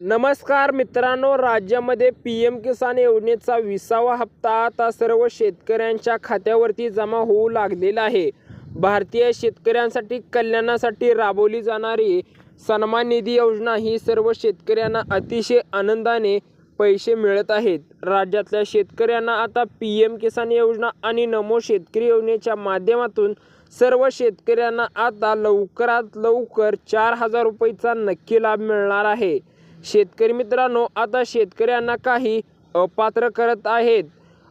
नमस्कार मित्रांनो राज्यामध्ये पी एम किसान योजनेचा विसावा हप्ता आता सर्व शेतकऱ्यांच्या खात्यावरती जमा होऊ लागलेला आहे. भारतीय शेतकऱ्यांसाठी कल्याणासाठी राबवली जाणारी सन्मान निधी योजना ही सर्व शेतकऱ्यांना अतिशय आनंदाने पैसे मिळत आहेत. राज्यातल्या शेतकऱ्यांना आता पी एम किसान योजना आणि नमो शेतकरी योजनेच्या माध्यमातून सर्व शेतकऱ्यांना आता लवकरात लवकर चार हजार रुपयेचा नक्की लाभ मिळणार आहे. शेतकरी मित्रांनो आता शेतकऱ्यांना काही अपात्र करत आहेत.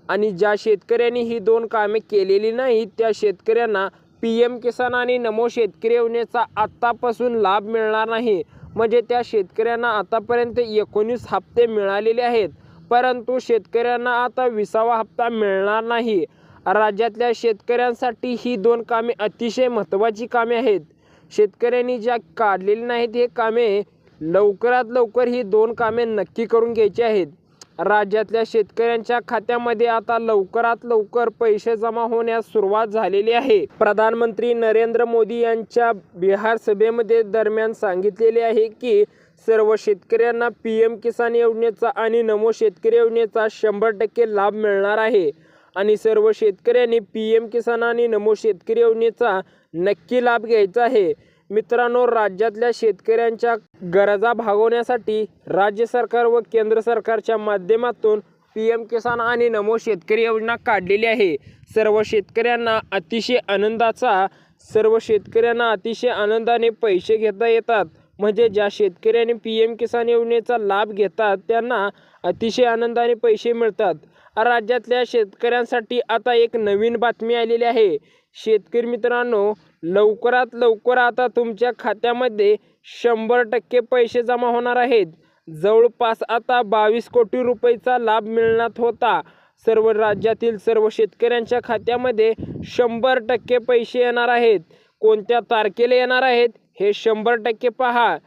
आणि ज्या शेतकऱ्यांनी ही दोन कामे केलेली नाहीत त्या शेतकऱ्यांना पी एम किसान आणि नमो शेतकरी योजनेचा आत्तापासून लाभ मिळणार नाही. म्हणजे त्या शेतकऱ्यांना आतापर्यंत एकोणीस हप्ते मिळालेले आहेत. परंतु शेतकऱ्यांना आता विसावा हप्ता मिळणार नाही. राज्यातल्या शेतकऱ्यांसाठी ही दोन कामे अतिशय महत्त्वाची कामे आहेत. शेतकऱ्यांनी ज्या काढलेली नाहीत हे कामे लवकरात लवकर ही दोन कामे नक्की करून घ्यायची आहेत. राज्यातल्या शेतकऱ्यांच्या खात्यामध्ये आता लवकरात लवकर पैसे जमा होण्यास सुरुवात झालेली आहे. प्रधानमंत्री नरेंद्र मोदी यांच्या बिहार सभेमध्ये दरम्यान सांगितलेले आहे की सर्व शेतकऱ्यांना पी एम किसान योजनेचा आणि नमो शेतकरी योजनेचा शंभर टक्के लाभ मिळणार आहे. आणि सर्व शेतकऱ्यांनी पी एम किसान आणि नमो शेतकरी योजनेचा नक्की लाभ घ्यायचा आहे. मित्रांनो राज्यातल्या शेतकऱ्यांच्या गरजा भागवण्यासाठी राज्य सरकार व केंद्र सरकारच्या माध्यमातून पी एम किसान आणि नमो शेतकरी योजना काढलेली आहे. सर्व शेतकऱ्यांना अतिशय आनंदाचा सर्व शेतकऱ्यांना अतिशय आनंदाने पैसे घेता येतात. म्हणजे ज्या शेतकऱ्यांनी पी एम किसान योजनेचा लाभ घेतात त्यांना अतिशय आनंदाने पैसे मिळतात. राज्यातल्या शेतकऱ्यांसाठी आता एक नवीन बातमी आलेली आहे. शेतकरी मित्रांनो लवकरात लवकर आता तुमच्या खात्यामध्ये शंभर टक्के पैसे जमा होणार आहेत. जवळपास आता बावीस कोटी रुपयेचा लाभ मिळणार होता. सर्व राज्यातील सर्व शेतकऱ्यांच्या खात्यामध्ये शंभर टक्के पैसे येणार आहेत. कोणत्या तारखेला येणार आहेत हे शंभर टक्के पहा.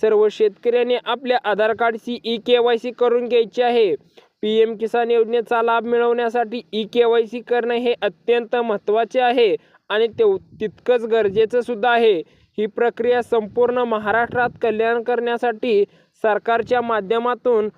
सर्व शेतकऱ्यांनी आपल्या आधार कार्डची ई के वाय सी करून घ्यायची आहे. पी एम किसान योजनेचा लाभ मिळवण्यासाठी ई के वाय सी करणे हे अत्यंत महत्त्वाचे आहे. आणि ते तितकंच गरजेचं सुद्धा आहे. ही प्रक्रिया संपूर्ण महाराष्ट्रात कल्याण करण्यासाठी सरकारच्या माध्यमातून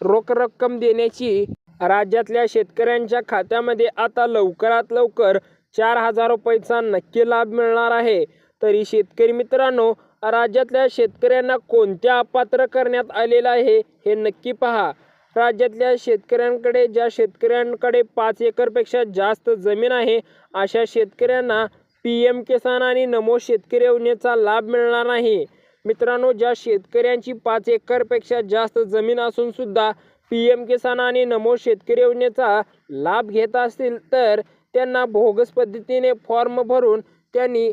रोख रक्कम देण्याची राज्यातल्या शेतकऱ्यांच्या खात्यामध्ये आता लवकरात लवकर चार हजार रुपयेचा नक्की लाभ मिळणार आहे. तरी शेतकरी मित्रांनो राज्यातल्या शेतकऱ्यांना कोणत्या अपात्र करण्यात आलेलं आहे हे नक्की पहा. राज्यातल्या शेतकऱ्यांकडे ज्या शेतकऱ्यांकडे पाच एकरपेक्षा जास्त जमीन आहे अशा शेतकऱ्यांना पी एम किसान आणि नमो शेतकरी योजनेचा लाभ मिळणार नाही. मित्रांनो ज्या शेतकऱ्यांची पाच एकरपेक्षा जास्त जमीन असून सुद्धा पी एम किसान आणि नमो शेतकरी योजनेचा लाभ घेत असतील तर त्यांना बोगस पद्धतीने फॉर्म भरून त्यांनी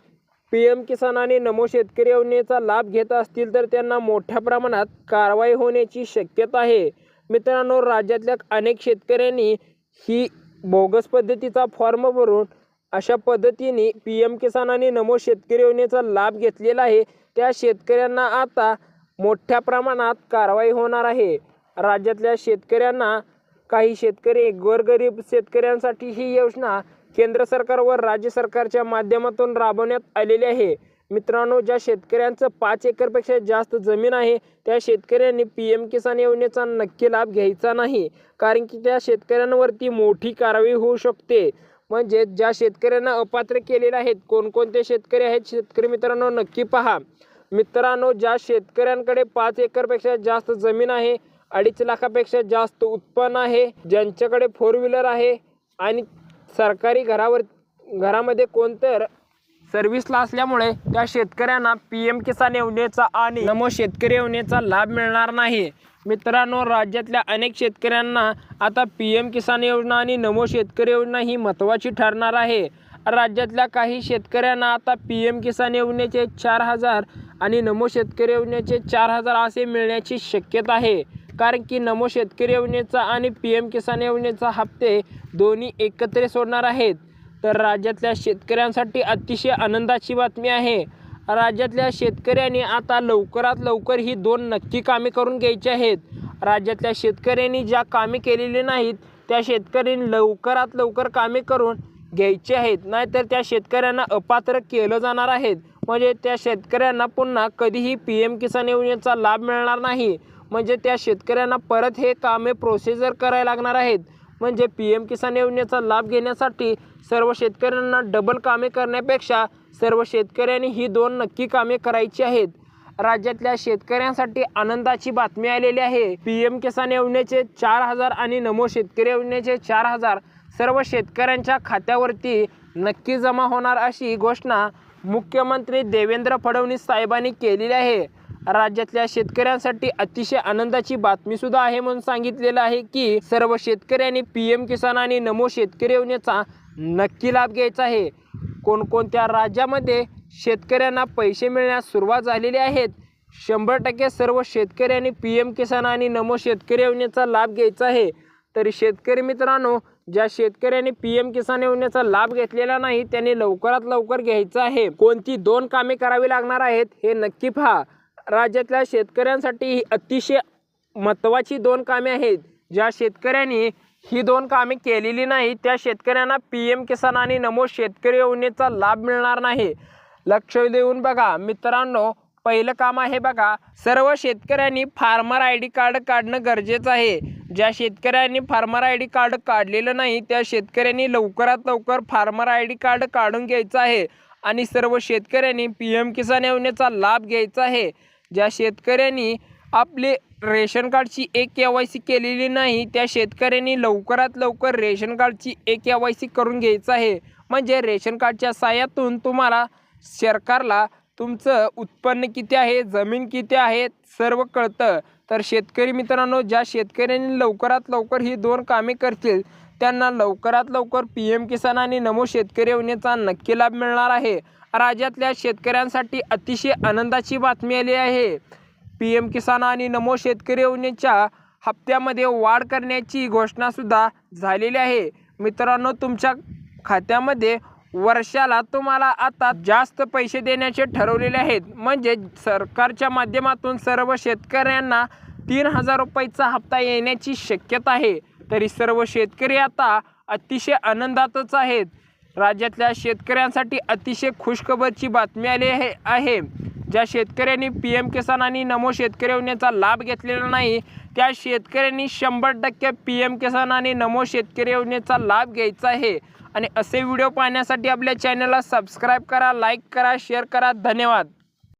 पी एम किसान आणि नमो शेतकरी योजनेचा लाभ घेत असतील तर त्यांना मोठ्या प्रमाणात कारवाई होण्याची शक्यता आहे. मित्रांनो राज्यातल्या अनेक शेतकऱ्यांनी ही बोगस पद्धतीचा फॉर्म भरून अशा पद्धतीने पी एम किसान आणि नमो शेतकरी योजनेचा लाभ घेतलेला आहे. त्या शेतकऱ्यांना आता मोठ्या प्रमाणात कारवाई होणार आहे. राज्यातल्या शेतकऱ्यांना काही शेतकरी गोरगरीब शेतकऱ्यांसाठी ही योजना केंद्र सरकार व राज्य सरकारच्या माध्यमातून राबवण्यात आलेली आहे. मित्रांनो ज्या शेतकऱ्यांचं पाच एकरपेक्षा जास्त जमीन आहे त्या शेतकऱ्यांनी पी एम किसान योजनेचा नक्की लाभ घ्यायचा नाही. कारण की त्या शेतकऱ्यांवरती मोठी कारवाई होऊ शकते. म्हणजे ज्या शेतकऱ्यांना अपात्र केलेले आहेत कोणकोणते शेतकरी आहेत शेतकरी मित्रांनो नक्की पहा. मित्रांनो ज्या शेतकऱ्यांकडे पाच एकरपेक्षा जास्त जमीन आहे अडीच लाखापेक्षा जास्त उत्पन्न आहे ज्यांच्याकडे फोर व्हीलर आहे आणि सरकारी घरावर घरामध्ये कोणतर सर्व्हिसला असल्यामुळे त्या शेतकऱ्यांना पी एम किसान योजनेचा आणि नमो शेतकरी योजनेचा लाभ मिळणार नाही. मित्रांनो राज्यातल्या अनेक शेतकऱ्यांना आता पी एम किसान योजना आणि नमो शेतकरी योजना ही महत्त्वाची ठरणार आहे. राज्यातल्या काही शेतकऱ्यांना आता पी एम किसान योजनेचे चार हजार आणि नमो शेतकरी योजनेचे चार हजार असे मिळण्याची शक्यता आहे. कारण की नमो शेतकरी योजनेचा आणि पी एम किसान योजनेचा हप्ते दोन्ही एकत्र सोडणार आहेत. तर राज्यातल्या शेतकऱ्यांसाठी अतिशय आनंदाची बातमी आहे. राज्यातल्या शेतकऱ्यांनी आता लवकरात लवकर ही दोन नक्की कामे करून घ्यायची आहेत. राज्यातल्या शेतकऱ्यांनी ज्या कामे केलेली नाहीत त्या शेतकऱ्यांनी लवकरात लवकर कामे करून घ्यायचे आहेत. नाहीतर त्या शेतकऱ्यांना अपात्र केलं जाणार आहेत. म्हणजे त्या शेतकऱ्यांना पुन्हा कधीही पी एम किसान योजनेचा लाभ मिळणार नाही. म्हणजे त्या शेतकऱ्यांना परत हे कामे प्रोसिजर करायला लागणार आहेत. म्हणजे पी एम किसान योजनेचा लाभ घेण्यासाठी सर्व शेतकऱ्यांना डबल कामे करण्यापेक्षा सर्व शेतकऱ्यांनी ही दोन नक्की कामे करायची आहेत. राज्यातल्या शेतकऱ्यांसाठी आनंदाची बातमी आलेली आहे. पी एम किसान योजनेचे चार हजार आणि नमो शेतकरी योजनेचे चार हजार सर्व शेतकऱ्यांच्या खात्यावरती नक्की जमा होणार अशी घोषणा मुख्यमंत्री देवेंद्र फडणवीस साहेबांनी केलेली आहे. राज्यातल्या शेतकऱ्यांसाठी अतिशय आनंदाची बातमी सुद्धा आहे म्हणून सांगितलेलं आहे की सर्व शेतकऱ्यांनी पी एम किसान आणि नमो शेतकरी योजनेचा नक्की लाभ घ्यायचा आहे. कोणकोणत्या राज्यामध्ये शेतकऱ्यांना पैसे मिळण्यास सुरुवात झालेली आहेत शंभर टक्के सर्व शेतकऱ्यांनी पी एम किसान आणि नमो शेतकरी योजनेचा लाभ घ्यायचा आहे. तरी शेतकरी मित्रांनो ज्या शेतकऱ्यांनी पी एम किसान योजनेचा लाभ घेतलेला नाही त्यांनी लवकरात लवकर घ्यायचा आहे. कोणती दोन कामे करावी लागणार आहेत हे नक्की पहा. राज्यातल्या शेतकऱ्यांसाठी ही अतिशय महत्त्वाची दोन कामे आहेत. ज्या शेतकऱ्यांनी ही दोन कामे केलेली नाही त्या शेतकऱ्यांना पी एम किसान आणि नमो शेतकरी योजनेचा लाभ मिळणार नाही. लक्ष देऊन बघा मित्रांनो पहिलं काम आहे बघा सर्व शेतकऱ्यांनी फार्मर आय डी कार्ड काढणं गरजेचं आहे. ज्या शेतकऱ्यांनी फार्मर आय डी कार्ड काढलेलं नाही त्या शेतकऱ्यांनी लवकरात लवकर फार्मर आय डी कार्ड काढून घ्यायचं आहे. आणि सर्व शेतकऱ्यांनी पी एम किसान योजनेचा लाभ घ्यायचा आहे. ज्या शेतकऱ्यांनी आपले रेशन कार्डची एक के वाय सी केलेली नाही त्या शेतकऱ्यांनी लवकरात लवकर रेशन कार्डची एक के वाय सी करून घ्यायचं आहे. म्हणजे रेशन कार्डच्या साह्यातून तुम्हाला सरकारला तुमचं उत्पन्न किती आहे जमीन किती आहे सर्व कळतं. तर शेतकरी मित्रांनो ज्या शेतकऱ्यांनी लवकरात लवकर ही दोन कामे करतील त्यांना लवकरात लवकर पी एम किसान आणि नमो शेतकरी योजनेचा नक्की लाभ मिळणार आहे. राज्यातल्या शेतकऱ्यांसाठी अतिशय आनंदाची बातमी आली आहे. पी एम किसान आणि नमो शेतकरी योजनेच्या हप्त्यामध्ये वाढ करण्याची घोषणासुद्धा झालेली आहे. मित्रांनो तुमच्या खात्यामध्ये वर्षाला तुम्हाला आता जास्त पैसे देण्याचे ठरवलेले आहेत. म्हणजे सरकारच्या माध्यमातून सर्व शेतकऱ्यांना तीन हजार रुपयाचा हप्ता येण्याची शक्यता आहे. तरी सर्व शेतकरी आता अतिशय आनंदातच आहेत. राज्यातल्या शेतकऱ्यांसाठी अतिशय खुशखबरची बातमी आली आहे आहे. ज्या शेतकऱ्यांनी पी एम किसान आणि नमो शेतकरी योजनेचा लाभ घेतलेला नाही त्या शेतकऱ्यांनी शंभर टक्के पी एम किसान आणि नमो शेतकरी योजनेचा लाभ घ्यायचा आहे. आणि असे व्हिडिओ पाहण्यासाठी आपल्या चॅनलला सबस्क्राईब करा लाईक करा शेअर करा. धन्यवाद.